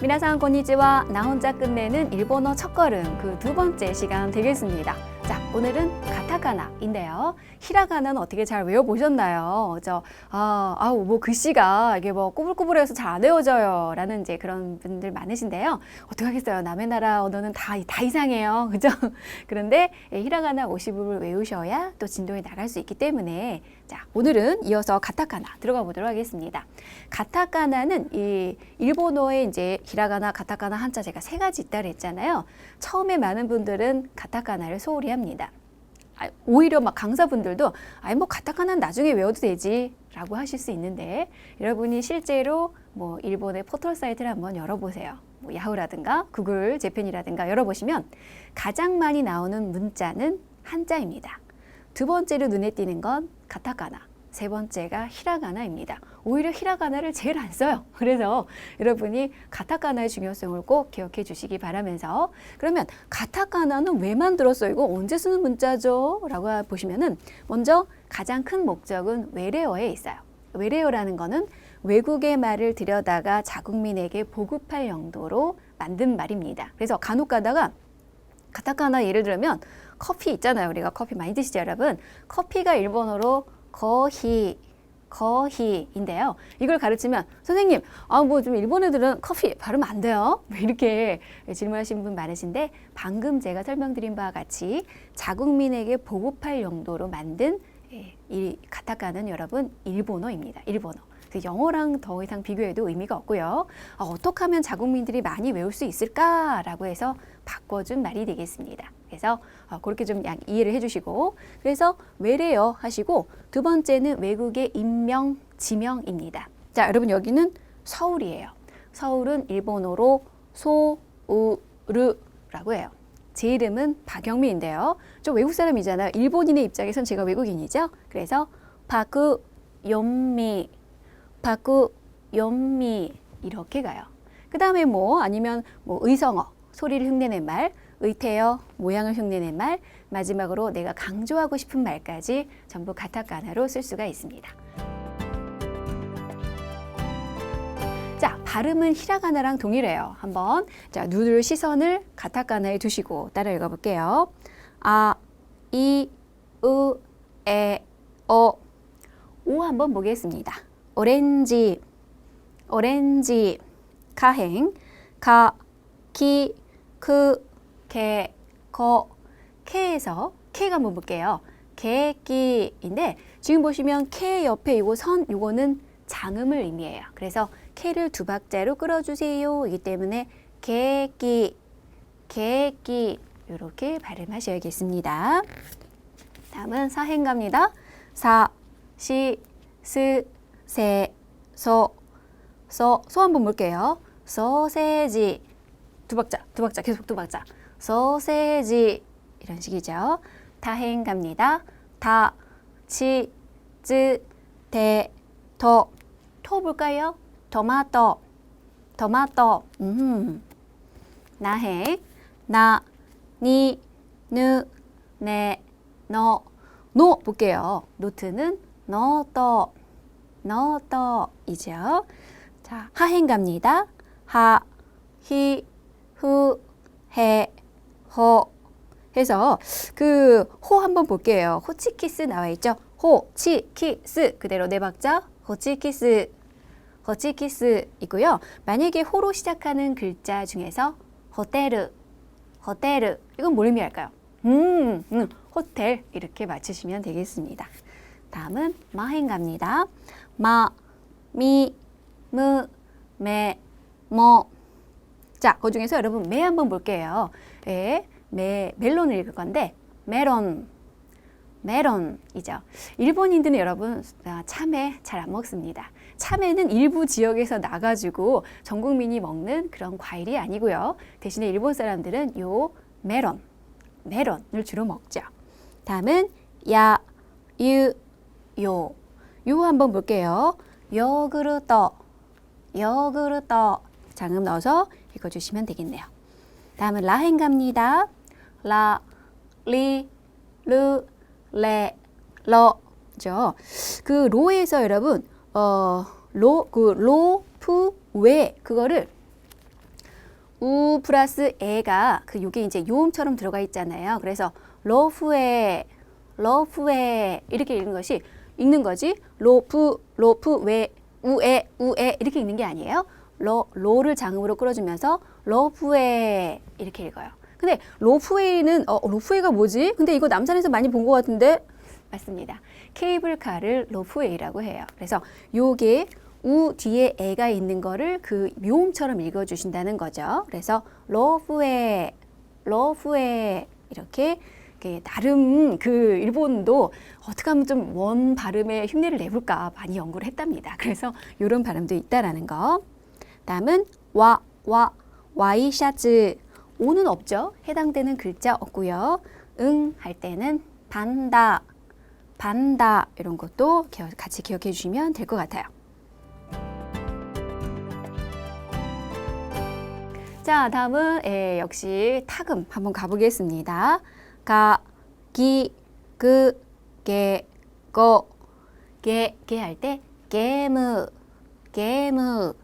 미나상 건니치와 나 혼자 끝내는 일본어 첫걸음 그 두 번째 시간 되겠습니다. 자, 오늘은 가타카나인데요. 히라가나는 어떻게 잘 외워보셨나요? 저, 아, 아우, 뭐 글씨가 이게 뭐 꼬불꼬불해서 잘 안 외워져요. 라는 이제 그런 분들 많으신데요. 어떡하겠어요. 남의 나라 언어는 다, 다 이상해요. 그죠? 그런데 예, 히라가나 50을 외우셔야 또 진도에 나갈 수 있기 때문에 자, 오늘은 이어서 가타카나 들어가 보도록 하겠습니다. 가타카나는 이 일본어에 이제 히라가나, 가타카나 한자 제가 세 가지 있다 그랬잖아요. 처음에 많은 분들은 가타카나를 소홀히 합니다. 아, 오히려 막 강사분들도 아니 뭐 가타카나는 나중에 외워도 되지 라고 하실 수 있는데 여러분이 실제로 뭐 일본의 포털 사이트를 한번 열어보세요. 뭐 야후라든가 구글 재팬이라든가 열어보시면 가장 많이 나오는 문자는 한자입니다. 두 번째로 눈에 띄는 건 가타카나, 세 번째가 히라가나입니다. 오히려 히라가나를 제일 안 써요. 그래서 여러분이 가타카나의 중요성을 꼭 기억해 주시기 바라면서 그러면 가타카나는 왜 만들었어요? 이거 언제 쓰는 문자죠? 라고 보시면은 먼저 가장 큰 목적은 외래어에 있어요. 외래어라는 거는 외국의 말을 들여다가 자국민에게 보급할 용도로 만든 말입니다. 그래서 간혹 가다가 가타카나 예를 들면 커피 있잖아요. 우리가 커피 많이 드시죠, 여러분? 커피가 일본어로 거히 거히인데요. 이걸 가르치면 선생님, 아 뭐 좀 일본 애들은 커피 발음 안 돼요. 뭐 이렇게 질문하신 분 많으신데 방금 제가 설명드린 바와 같이 자국민에게 보급할 용도로 만든 예, 이 가타카는 여러분 일본어입니다. 일본어. 그 영어랑 더 이상 비교해도 의미가 없고요. 아, 어떻게 하면 자국민들이 많이 외울 수 있을까라고 해서 바꿔준 말이 되겠습니다. 그래서 어, 그렇게 좀 양- 이해를 해주시고 그래서 외래어 하시고 두 번째는 외국의 인명 지명입니다. 자 여러분 여기는 서울이에요. 서울은 일본어로 소우르라고 해요. 제 이름은 박영미인데요. 저 외국 사람이잖아요. 일본인의 입장에선 제가 외국인이죠. 그래서 박우연미, 박우연미 이렇게 가요. 그 다음에 뭐 아니면 뭐 의성어 소리를 흉내낸 말, 의태어 모양을 흉내낸 말, 마지막으로 내가 강조하고 싶은 말까지 전부 가타카나로 쓸 수가 있습니다. 자, 발음은 히라가나랑 동일해요. 한번 자, 눈을 시선을 가타카나에 두시고 따라 읽어 볼게요. 아, 이, 으, 에, 어. 오 한번 보겠습니다. 오렌지, 오렌지, 가행, 가, 키, 크, 개, 거, 케에서 케가 한번 볼게요. 개끼인데 지금 보시면 케 옆에 이거 선 요거는 장음을 의미해요. 그래서 케를 두 박자로 끌어주세요. 이기 때문에 개끼, 개끼 이렇게 발음하셔야겠습니다. 다음은 사행 갑니다. 사, 시, 스, 세, 소, 소, 소 한번 볼게요. 소세지 두 박자, 두 박자, 계속 두 박자. 소세지 이런 식이죠. 다행 갑니다. 다, 치, 즈, 대, 더. 토 볼까요? 토마토, 토마토. 음. 나행, 나, 니, 느, 네, 너. 노 볼게요. 노트는 너떠, 너떠이죠. 자, 하행 갑니다. 하, 히, 후, 해, 허 해서 그 호 한번 볼게요. 호치키스 나와 있죠? 호, 치, 키스 그대로 네 박자 호치키스 호치키스 있고요. 만약에 호로 시작하는 글자 중에서 호텔르 호텔르 이건 뭘 의미할까요? 음, 음 호텔 이렇게 맞추시면 되겠습니다. 다음은 마행 갑니다. 마, 미, 무, 메, 뭐 자, 그 중에서 여러분 매 한번 볼게요. 예, 매 멜론을 읽을 건데 메론 메론이죠. 일본인들은 여러분 아, 참외 잘 안 먹습니다. 참외는 일부 지역에서 나가지고 전 국민이 먹는 그런 과일이 아니고요. 대신에 일본 사람들은 요 메론 메론을 주로 먹죠. 다음은 야, 유, 요. 요 한번 볼게요. 요구르트, 요구르트. 장음 넣어서 읽어주시면 되겠네요. 다음은 라행 갑니다. 라, 리, 르, 레, 러 죠. 그 로에서 여러분 어, 로, 그 로, 푸, 웨 그거를 우 플러스 에가 그 요게 이제 요음처럼 들어가 있잖아요. 그래서 러프에 러프에 이렇게 읽는 것이 읽는 거지. 로프 로프 웨 우에 우에 이렇게 읽는 게 아니에요. 로 로를 장음으로 끌어주면서 러프에 이렇게 읽어요. 근데 로프웨이는 어 로프웨이가 뭐지? 근데 이거 남산에서 많이 본 것 같은데 맞습니다. 케이블카를 로프웨이라고 해요. 그래서 요게 우 뒤에 애가 있는 거를 그 묘음처럼 읽어주신다는 거죠. 그래서 러프웨 이렇게 이렇게 나름 그 일본도 어떻게 하면 좀 원 발음에 흉내를 내볼까 많이 연구를 했답니다. 그래서 이런 발음도 있다라는 거. 다음은 와, 와, 와이샤츠. 오는 없죠. 해당되는 글자 없고요. 응 할 때는 반다, 반다 이런 것도 같이 기억해 주시면 될 것 같아요. 자, 다음은 예, 역시 타금 한번 가보겠습니다. 가, 기, 그, 게, 거, 게, 게 할 때 게무, 게무.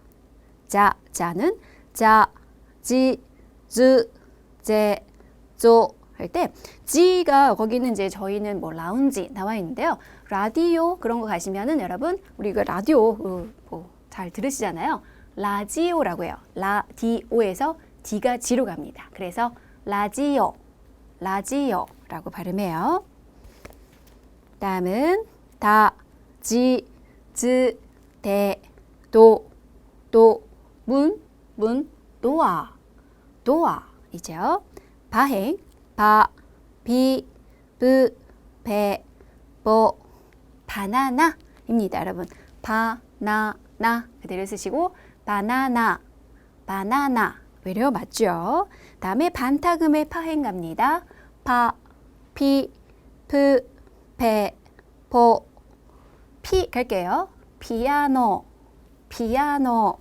자, 자는 자, 지, 즈, 제, 조 할 때 지가 거기는 이제 저희는 뭐 라운지 나와 있는데요. 라디오 그런 거 가시면은 여러분 우리 그 라디오 어, 뭐잘 들으시잖아요. 라지오라고 해요. 라디오에서 D가 G로 갑니다. 그래서 라지오, 라지오라고 발음해요. 다음은 다, 지, 즈, 대, 도, 도, 문, 문, 도아, 도아이죠. 바행, 바, 비, 브, 배, 보, 바나나입니다. 여러분, 바나나 그대로 쓰시고 바나나, 바나나 외려 맞죠? 다음에 반타금의 파행 갑니다. 파, 피, 프, 페, 포, 피 갈게요. 피아노, 피아노.